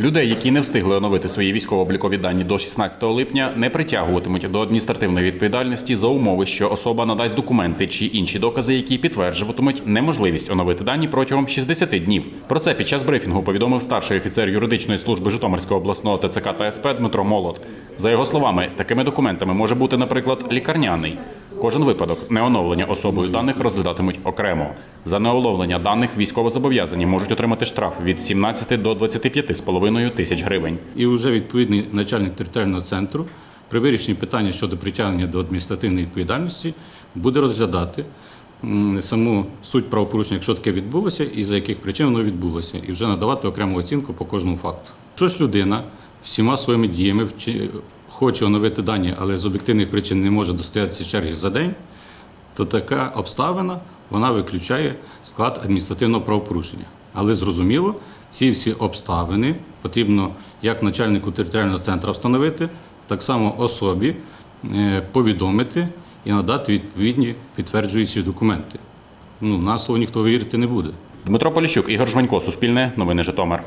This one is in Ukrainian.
Людей, які не встигли оновити свої військово-облікові дані до 16 липня, не притягуватимуть до адміністративної відповідальності за умови, що особа надасть документи чи інші докази, які підтверджуватимуть неможливість оновити дані протягом 60 днів. Про це під час брифінгу повідомив старший офіцер юридичної служби Житомирського обласного ТЦК та СП Дмитро Молот. За його словами, такими документами може бути, наприклад, лікарняний. Кожен випадок неоновлення особою даних розглядатимуть окремо. За неоновлення даних військовозобов'язані можуть отримати штраф від 17 до 25,5 тисяч гривень. І вже відповідний начальник територіального центру при вирішенні питання щодо притягнення до адміністративної відповідальності буде розглядати саму суть правопорушення, якщо таке відбулося, і за яких причин воно відбулося, і вже надавати окрему оцінку по кожному факту. Якщо ж людина всіма своїми діями хоче оновити дані, але з об'єктивних причин не може достоятися черги за день, то така обставина вона виключає склад адміністративного правопорушення. Але зрозуміло, ці всі обставини потрібно як начальнику територіального центру встановити, так само особі е, повідомити і надати відповідні підтверджуючі документи. Ну, на слово ніхто вірити не буде. Дмитро Поліщук, Ігор Жванько, Суспільне, Новини Житомир.